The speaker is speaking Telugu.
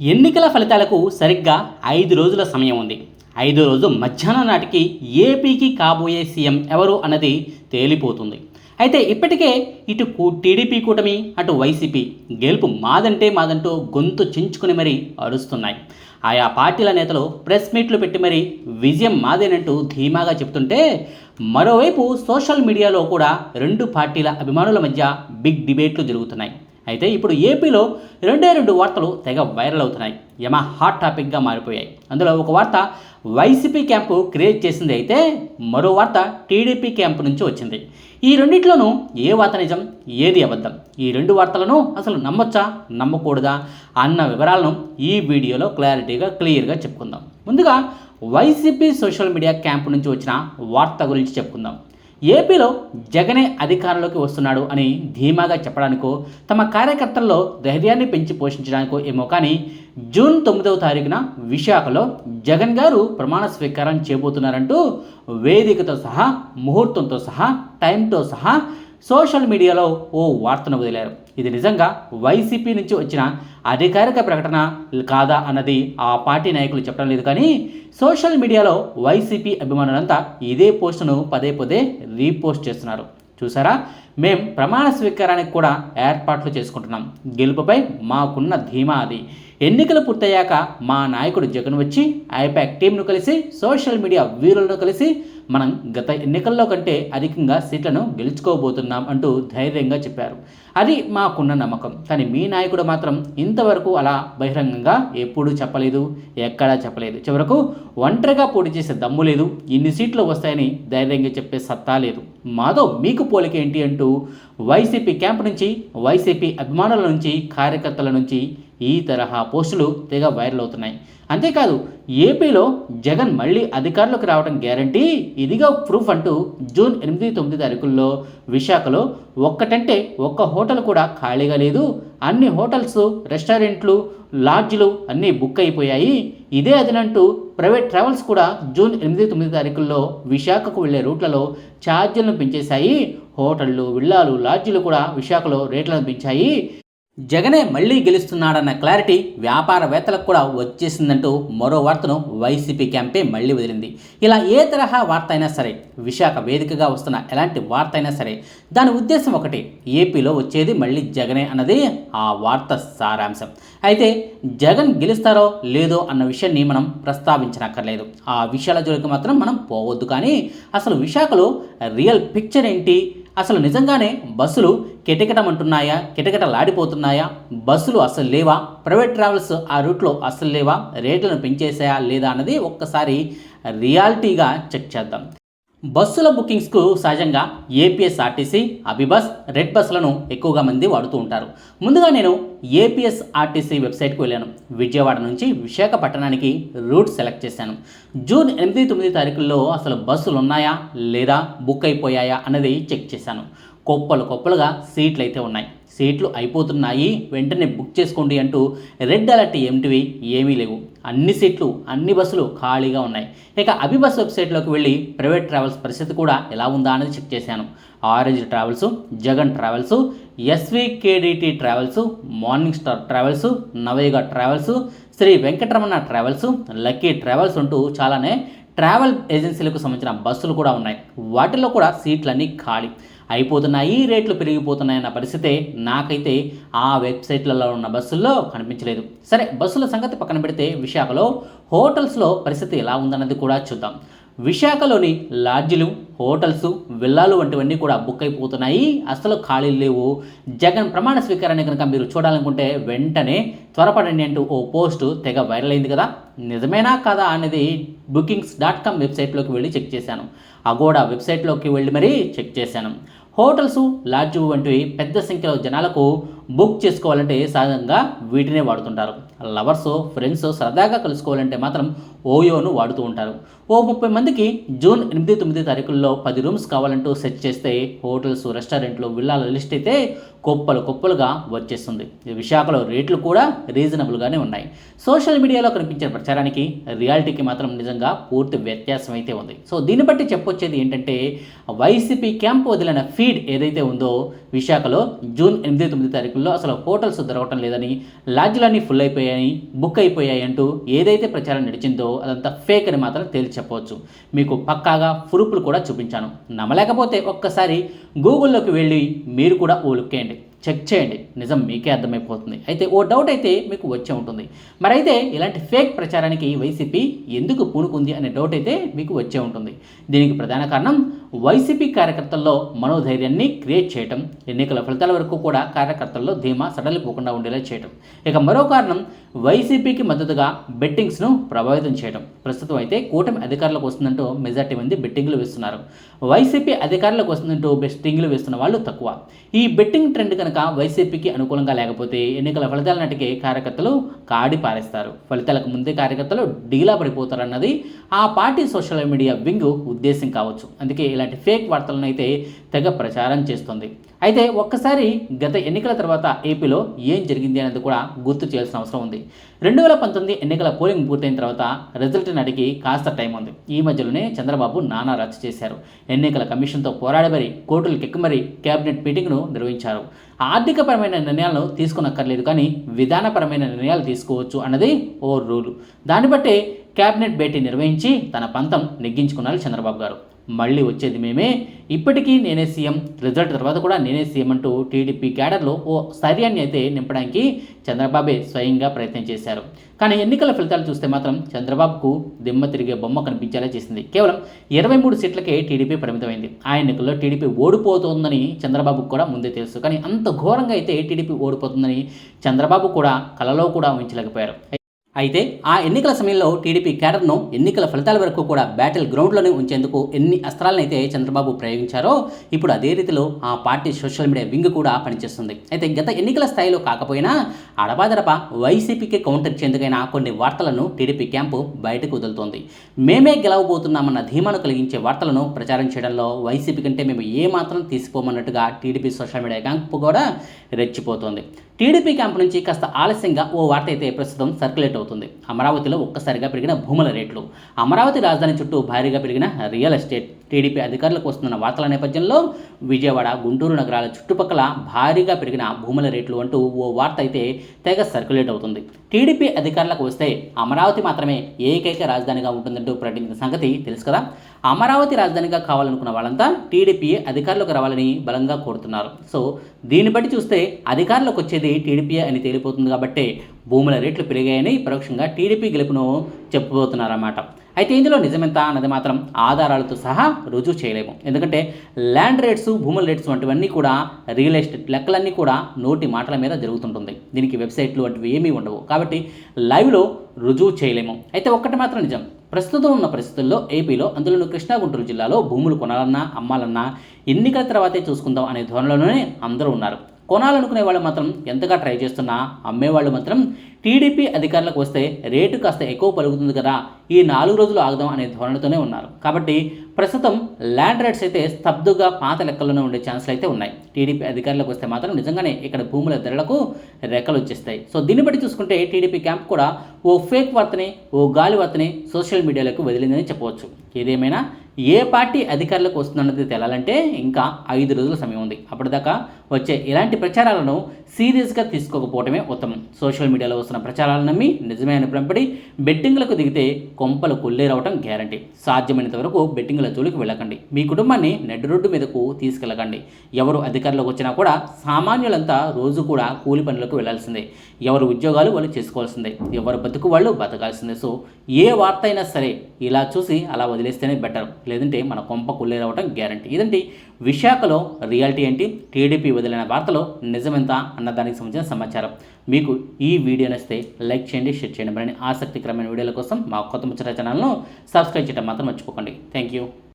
ఎన్నికల ఫలితాలకు సరిగ్గా ఐదు రోజుల సమయం ఉంది. ఐదో రోజు మధ్యాహ్నం నాటికి ఏపీకి కాబోయే సీఎం ఎవరు అన్నది తేలిపోతుంది. అయితే ఇప్పటికే ఇటు కూ- టీడీపీ కూటమి అటు వైసీపీ గెలుపు మాదంటే మాదంటూ గొంతు చించుకుని మరీ అరుస్తున్నాయి. ఆయా పార్టీల నేతలు ప్రెస్ మీట్లు పెట్టి మరీ విజయం మాదేనంటూ ధీమాగా చెప్తుంటే మరోవైపు సోషల్ మీడియాలో కూడా రెండు పార్టీల అభిమానుల మధ్య బిగ్ డిబేట్లు జరుగుతున్నాయి. అయితే ఇప్పుడు ఏపీలో రెండే రెండు వార్తలు తెగ వైరల్ అవుతున్నాయి. యమ హాట్ టాపిక్గా మారిపోయాయి. అందులో ఒక వార్త వైసీపీ క్యాంపు క్రియేట్ చేసింది అయితే మరో వార్త టీడీపీ క్యాంపు నుంచి వచ్చింది. ఈ రెండిట్లోనూ ఏ వార్త నిజం ఏది అబద్ధం? ఈ రెండు వార్తలను అసలు నమ్మొచ్చా? నమ్మకూడదా? అన్న వివరాలను ఈ వీడియోలో క్లారిటీగా క్లియర్గా చెప్పుకుందాం. ముందుగా వైసీపీ సోషల్ మీడియా క్యాంపు నుంచి వచ్చిన వార్త గురించి చెప్పుకుందాం. ఏపీలో జగనే అధికారంలోకి వస్తున్నాడు అని ధీమాగా చెప్పడానికో తమ కార్యకర్తల్లో ధైర్యాన్ని పెంచి పోషించడానికో ఏమో కానీ జూన్ తొమ్మిదవ తారీఖున విశాఖలో జగన్ గారు ప్రమాణ స్వీకారం చేయబోతున్నారంటూ వేదికతో సహా ముహూర్తంతో సహా టైంతో సహా సోషల్ మీడియాలో ఓ వార్తను వదిలారు. ఇది నిజంగా వైసీపీ నుంచి వచ్చిన అధికారిక ప్రకటన కాదా అన్నది ఆ పార్టీ నాయకులు చెప్పడం లేదు కానీ సోషల్ మీడియాలో వైసీపీ అభిమానులంతా ఇదే పోస్టును పదే పదే రీపోస్ట్ చేస్తున్నారు. చూసారా? మేం ప్రమాణ స్వీకారానికి కూడా ఏర్పాట్లు చేసుకుంటున్నాం. గెలుపుపై మాకున్న ధీమా అది. ఎన్నికలు పూర్తయ్యాక మా నాయకుడు జగన్ వచ్చి ఐపాక్ టీంను కలిసి సోషల్ మీడియా వీరులను కలిసి మనం గత ఎన్నికల్లో కంటే అధికంగా సీట్లను గెలుచుకోబోతున్నాం అంటూ ధైర్యంగా చెప్పారు. అది మాకున్న నమ్మకం. కానీ మీ నాయకుడు మాత్రం ఇంతవరకు అలా బహిరంగంగా ఎప్పుడూ చెప్పలేదు ఎక్కడా చెప్పలేదు. చివరకు ఒంటరిగా పోటీ చేసే దమ్ము లేదు ఇన్ని సీట్లు వస్తాయని ధైర్యంగా చెప్పే సత్తా లేదు. మాధవ్ మీకు పోలిక ఏంటి అంటూ వైసీపీ క్యాంప్ నుంచి వైసీపీ అభిమానుల నుంచి కార్యకర్తల నుంచి ఈ తరహా పోస్టులు తెగ వైరల్ అవుతున్నాయి. అంతేకాదు ఏపీలో జగన్ మళ్ళీ అధికారంలోకి రావడం గ్యారంటీ ఇదిగా ప్రూఫ్ అంటూ జూన్ ఎనిమిది తొమ్మిది తారీఖుల్లో విశాఖలో ఒక్కటంటే ఒక్క హోటల్ కూడా ఖాళీగా లేదు. అన్ని హోటల్స్ రెస్టారెంట్లు లాడ్జ్లు అన్నీ బుక్ అయిపోయాయి. ఇదే అదినంటూ ప్రైవేట్ ట్రావెల్స్ కూడా జూన్ ఎనిమిది తొమ్మిది తారీఖుల్లో విశాఖకు వెళ్ళే రూట్లలో ఛార్జీలను పెంచేశాయి. హోటళ్ళు విల్లాలు లాడ్జీలు కూడా విశాఖలో రేట్లను పెంచాయి. జగనే మళ్ళీ గెలుస్తున్నాడన్న క్లారిటీ వ్యాపారవేత్తలకు కూడా వచ్చేసిందంటూ మరో వార్తను వైసీపీ క్యాంపే మళ్ళీ వదిలింది. ఇలా ఏ తరహా వార్త అయినా సరే విశాఖ వేదికగా వస్తున్న ఎలాంటి వార్త అయినా సరే దాని ఉద్దేశం ఒకటి ఏపీలో వచ్చేది మళ్ళీ జగనే అన్నది ఆ వార్త సారాంశం. అయితే జగన్ గెలుస్తారో లేదో అన్న విషయాన్ని మనం ప్రస్తావించనక్కర్లేదు. ఆ విషయాల జోలికి మాత్రం మనం పోవద్దు కానీ అసలు విశాఖలో రియల్ పిక్చర్ ఏంటి? అసలు నిజంగానే బస్సులు కిటకిటమంటున్నాయా? కిటకిటలాడిపోతున్నాయా? బస్సులు అస్సలు లేవా? ప్రైవేట్ ట్రావెల్స్ ఆ రూట్లో అస్సలు లేవా? రేట్లను పెంచేసాయా లేదా అన్నది ఒక్కసారి రియాలిటీగా చెక్ చేద్దాం. బస్సుల బుకింగ్స్కు సహజంగా ఏపీఎస్ఆర్టీసీ అభిబస్ రెడ్ బస్సులను ఎక్కువగా మంది వాడుతూ ఉంటారు. ముందుగా నేను ఏపీఎస్ఆర్టీసీ వెబ్సైట్కి వెళ్ళాను. విజయవాడ నుంచి విశాఖపట్నానికి రూట్ సెలెక్ట్ చేశాను. జూన్ ఎనిమిది తొమ్మిది తారీఖుల్లో అసలు బస్సులు ఉన్నాయా లేదా బుక్ అయిపోయాయా అన్నది చెక్ చేశాను. కొప్పలు కొప్పలుగా సీట్లు అయితే ఉన్నాయి. సీట్లు అయిపోతున్నాయి వెంటనే బుక్ చేసుకోండి అంటూ రెడ్ అలర్ట్ ఏమిటివి? ఏమీ లేవు. అన్ని సీట్లు అన్ని బస్సులు ఖాళీగా ఉన్నాయి. ఇక అభి బస్ వెబ్సైట్లోకి వెళ్ళి ప్రైవేట్ ట్రావెల్స్ పరిస్థితి కూడా ఎలా ఉందా అనేది చెక్ చేశాను. Orange travels Jagan travels S V K D T travels morning star travels Navayuga travels Sri Venkataramana travels lucky travels అంటూ చాలానే ట్రావెల్ ఏజెన్సీలకు సంబంధించిన బస్సులు కూడా ఉన్నాయి. వాటిలో కూడా సీట్లన్నీ ఖాళీ. అయిపోతున్నాయి రేట్లు పెరిగిపోతున్నాయన్న పరిస్థితే నాకైతే ఆ వెబ్సైట్లలో ఉన్న బస్సుల్లో కనిపించలేదు. సరే బస్సుల సంగతి పక్కన పెడితే విశాఖలో హోటల్స్లో పరిస్థితి ఎలా ఉందన్నది కూడా చూద్దాం. విశాఖలోని లాడ్జిలు హోటల్స్ విల్లాలు వంటివన్నీ కూడా బుక్ అయిపోతున్నాయి. అసలు ఖాళీలు లేవు. జగన్ ప్రమాణ స్వీకారాన్ని కనుక మీరు చూడాలనుకుంటే వెంటనే త్వరపడండి అంటూ ఓ పోస్టు తెగ వైరల్ అయింది కదా. నిజమేనా కదా అనేది బుకింగ్స్ డాట్ కామ్ వెబ్సైట్లోకి వెళ్ళి చెక్ చేశాను. అగోడా వెబ్సైట్లోకి వెళ్ళి మరీ చెక్ చేశాను. హోటల్స్ లాడ్జ్ వంటివి పెద్ద సంఖ్యలో జనాలకు బుక్ చేసుకోవాలంటే సహజంగా వీటినే వాడుతుంటారు. లవర్స్ ఫ్రెండ్స్ సరదాగా కలుసుకోవాలంటే మాత్రం ఓయోను వాడుతూ ఉంటారు. ఓ ముప్పై మందికి జూన్ ఎనిమిది తొమ్మిది తారీఖుల్లో పది రూమ్స్ కావాలంటూ సెర్చ్ చేస్తే హోటల్స్ రెస్టారెంట్లు విల్లాల లిస్ట్ అయితే కుప్పలు కుప్పలుగా వచ్చేస్తుంది. విశాఖలో రేట్లు కూడా రీజనబుల్గానే ఉన్నాయి. సోషల్ మీడియాలో కనిపించిన ప్రచారానికి రియాలిటీకి మాత్రం నిజంగా పూర్తి వ్యత్యాసం అయితే ఉంది. సో దీన్ని బట్టి వచ్చేది ఏంటంటే వైసీపీ క్యాంప్ వదిలిన ఫీడ్ ఏదైతే ఉందో విశాఖలో జూన్ ఎనిమిది తొమ్మిది తారీఖుల్లో అసలు హోటల్స్ దొరకటం లేదని లాడ్జ్లన్నీ ఫుల్ అయిపోయాయని బుక్ అయిపోయాయి అంటూ ఏదైతే ప్రచారం నడిచిందో అదంతా ఫేక్ అని మాత్రం తేల్చి చెప్పవచ్చు మీకు పక్కాగా ప్రూఫ్లు కూడా చూపించాను. నమ్మలేకపోతే ఒక్కసారి గూగుల్లోకి వెళ్ళి మీరు కూడా ఓ చెక్ చేయండి. నిజం మీకే అర్థమైపోతుంది. అయితే ఓ డౌట్ అయితే మీకు వచ్చే ఉంటుంది. మరైతే ఇలాంటి ఫేక్ ప్రచారానికి వైసీపీ ఎందుకు పూనుకుంది అనే డౌట్ అయితే మీకు వచ్చే ఉంటుంది. దీనికి ప్రధాన కారణం వైసీపీ కార్యకర్తల్లో మనోధైర్యాన్ని క్రియేట్ చేయటం ఎన్నికల ఫలితాల వరకు కూడా కార్యకర్తల్లో ధీమా సడలిపోకుండా ఉండేలా చేయటం. ఇక మరో కారణం వైసీపీకి మద్దతుగా బెట్టింగ్స్ను ప్రభావితం చేయడం ప్రస్తుతం అయితే కూటమి అధికారులకు వస్తుందంటూ మెజార్టీ మంది బెట్టింగ్లు వేస్తున్నారు. వైసీపీ అధికారులకు వస్తుందంటూ బెట్టింగ్లు వేస్తున్న వాళ్ళు తక్కువ. ఈ బెట్టింగ్ ట్రెండ్ కనుక వైసీపీకి అనుకూలంగా లేకపోతే ఎన్నికల ఫలితాల నాటికి కార్యకర్తలు కాడి పారేస్తారు. ఫలితాలకు ముందే కార్యకర్తలు డీలా పడిపోతారన్నది ఆ పార్టీ సోషల్ మీడియా వింగ్ ఉద్దేశం కావచ్చు. అందుకే ఇలా ఇలాంటి ఫేక్ వార్తలను అయితే తెగ ప్రచారం చేస్తుంది. అయితే ఒక్కసారి గత ఎన్నికల తర్వాత ఏపీలో ఏం జరిగింది అనేది కూడా గుర్తు చేయాల్సిన అవసరం ఉంది. రెండు వేల పంతొమ్మిది ఎన్నికల పోలింగ్ పూర్తయిన తర్వాత రిజల్ట్ నాటికి కాస్త టైం ఉంది. ఈ మధ్యలోనే చంద్రబాబు నానా రచ్చ చేశారు. ఎన్నికల కమిషన్తో పోరాడబరి కోర్టులు కెక్కుమరి కేబినెట్ మీటింగ్ను నిర్వహించారు. ఆర్థికపరమైన నిర్ణయాలను తీసుకునక్కర్లేదు కానీ విధానపరమైన నిర్ణయాలు తీసుకోవచ్చు అన్నది ఓ రూలు. దాన్ని బట్టే కేబినెట్ భేటీ నిర్వహించి తన పంతం నెగ్గించుకున్నారు చంద్రబాబు గారు. మళ్ళీ వచ్చేది మేమే. ఇప్పటికీ నేనే సీఎం. రిజల్ట్ తర్వాత కూడా నేనే సీఎం అంటూ టీడీపీ క్యాడర్లో ఓ స్థైర్యాన్ని అయితే నింపడానికి చంద్రబాబే స్వయంగా ప్రయత్నం చేశారు. కానీ ఎన్నికల ఫలితాలు చూస్తే మాత్రం చంద్రబాబుకు దిమ్మ తిరిగే బొమ్మ కనిపించేలా చేసింది. కేవలం ఇరవై మూడు సీట్లకే టీడీపీ పరిమితమైంది. ఆ ఎన్నికల్లో టీడీపీ ఓడిపోతుందని చంద్రబాబుకు కూడా ముందే తెలుసు. కానీ అంత ఘోరంగా అయితే టీడీపీ ఓడిపోతుందని చంద్రబాబు కూడా కలలో కూడా ఊహించలేకపోయారు. అయితే ఆ ఎన్నికల సమయంలో టీడీపీ క్యాడర్ను ఎన్నికల ఫలితాల వరకు కూడా బ్యాటిల్ గ్రౌండ్లోనే ఉంచేందుకు ఎన్ని అస్త్రాలనైతే చంద్రబాబు ప్రయోగించారో ఇప్పుడు అదే రీతిలో ఆ పార్టీ సోషల్ మీడియా వింగ్ కూడా పనిచేస్తుంది. అయితే గత ఎన్నికల స్థాయిలో కాకపోయినా అడపాదడప వైసీపీకి కౌంటర్ ఇచ్చేందుకైనా కొన్ని వార్తలను టీడీపీ క్యాంపు బయటకు వదులుతోంది. మేమే గెలవబోతున్నామన్న ధీమాను కలిగించే వార్తలను ప్రచారం చేయడంలో వైసీపీ కంటే మేము ఏమాత్రం తీసిపోమన్నట్టుగా టీడీపీ సోషల్ మీడియా క్యాంపు కూడా రెచ్చిపోతోంది. టీడీపీ క్యాంప్ నుంచి కాస్త ఆలస్యంగా ఓ వార్త అయితే ప్రస్తుతం సర్క్యులేట్ అవుతుంది. అమరావతిలో ఒక్కసారిగా పెరిగిన భూముల రేట్లు. అమరావతి రాజధాని చుట్టూ భారీగా పెరిగిన రియల్ ఎస్టేట్. టీడీపీ అధికారులకు వస్తున్న వార్తల నేపథ్యంలో విజయవాడ గుంటూరు నగరాల చుట్టుపక్కల భారీగా పెరిగిన భూముల రేట్లు అంటూ ఓ వార్త అయితే తెగ సర్క్యులేట్ అవుతుంది. టీడీపీ అధికారులకు వస్తే అమరావతి మాత్రమే ఏకైక రాజధానిగా ఉంటుందంటూ ప్రకటించిన సంగతి తెలుసు కదా? అమరావతి రాజధానిగా కావాలనుకున్న వాళ్ళంతా టీడీపీ అధికారులకు రావాలని బలంగా కోరుతున్నారు. సో దీన్ని బట్టి చూస్తే అధికారులకు వచ్చేది టీడీపీ అని తేలిపోతుంది కాబట్టి భూముల రేట్లు పెరిగాయని పరోక్షంగా టీడీపీ గెలుపును చెప్పబోతున్నారన్నమాట. అయితే ఇందులో నిజమెంత అన్నది మాత్రం ఆధారాలతో సహా రుజువు చేయలేము. ఎందుకంటే ల్యాండ్ రేట్స్ భూముల రేట్స్ వంటివన్నీ కూడా రియల్ ఎస్టేట్ లెక్కలన్నీ కూడా నోటి మాటల మీద జరుగుతుంటుంది. దీనికి వెబ్సైట్లు వంటివి ఏమీ ఉండవు. కాబట్టి లైవ్లో రుజువు చేయలేము. అయితే ఒక్కటి మాత్రం నిజం. ప్రస్తుతం ఉన్న పరిస్థితుల్లో ఏపీలో అందులోనూ కృష్ణా గుంటూరు జిల్లాలో భూములు కొనాలన్నా అమ్మాలన్నా ఎన్నికల తర్వాతే చూసుకుందాం అనే ధోరణిలోనే అందరూ ఉన్నారు. కొనాలనుకునే వాళ్ళు మాత్రం ఎంతగా ట్రై చేస్తున్నా అమ్మేవాళ్ళు మాత్రం టీడీపీ అధికారులకు వస్తే రేటు కాస్త ఎక్కువ పలుకుతుంది కదా ఈ నాలుగు రోజులు ఆగదాం అనే ధోరణితోనే ఉన్నారు. కాబట్టి ప్రస్తుతం ల్యాండ్ రేట్స్ అయితే స్తబ్దుగా పాత లెక్కల్లోనే ఉండే ఛాన్సులు అయితే ఉన్నాయి. టీడీపీ అధికారులకు వస్తే మాత్రం నిజంగానే ఇక్కడ భూముల ధరలకు రెక్కలు వచ్చేస్తాయి. సో దీన్ని బట్టి చూసుకుంటే టీడీపీ క్యాంప్ కూడా ఓ ఫేక్ వార్తని ఓ గాలి వార్తని సోషల్ మీడియాలకు వదిలిందని చెప్పవచ్చు. ఏదేమైనా ఏ పార్టీ అధికారులకు వస్తుందన్నది తెలాలంటే ఇంకా ఐదు రోజుల సమయం ఉంది. అప్పటిదాకా వచ్చే ఇలాంటి ప్రచారాలను సీరియస్గా తీసుకోకపోవడమే ఉత్తమం. సోషల్ మీడియాలో వస్తున్న ప్రచారాలను నమ్మి నిజమే అని పంపడి బెట్టింగ్లకు దిగితే కొంపలు కొల్లేరవటం గ్యారంటీ. సాధ్యమైనంత వరకు బెట్టింగ్ల జోలికి వెళ్ళకండి. మీ కుటుంబాన్ని నెడ్ రోడ్డు మీదకు తీసుకెళ్ళకండి. ఎవరు అధికారంలోకి వచ్చినా కూడా సామాన్యులంతా రోజు కూడా కూలి పనులకు వెళ్ళాల్సిందే. ఎవరు ఉద్యోగాలు వాళ్ళు చేసుకోవాల్సిందే. ఎవరు బతుకు వాళ్ళు బతకాల్సిందే. సో ఏ వార్త అయినా సరే ఇలా చూసి అలా వదిలేస్తేనే బెటర్. లేదంటే మన కొంప కుల్లేరవటం గ్యారంటీ. ఇదండి విశాఖలో రియాలిటీ ఏంటి? టీడీపీ వదిలిన వార్తలో నిజమెంత అన్న దానికి సంబంధించిన సమాచారం. మీకు ఈ వీడియో నచ్చితే లైక్ చేయండి షేర్ చేయండి. మరిన్ని ఆసక్తికరమైన వీడియోల కోసం మా కొత్త ముచ్చట ఛానల్ను సబ్స్క్రైబ్ చేయడం మాత్రం మర్చిపోకండి. Thank you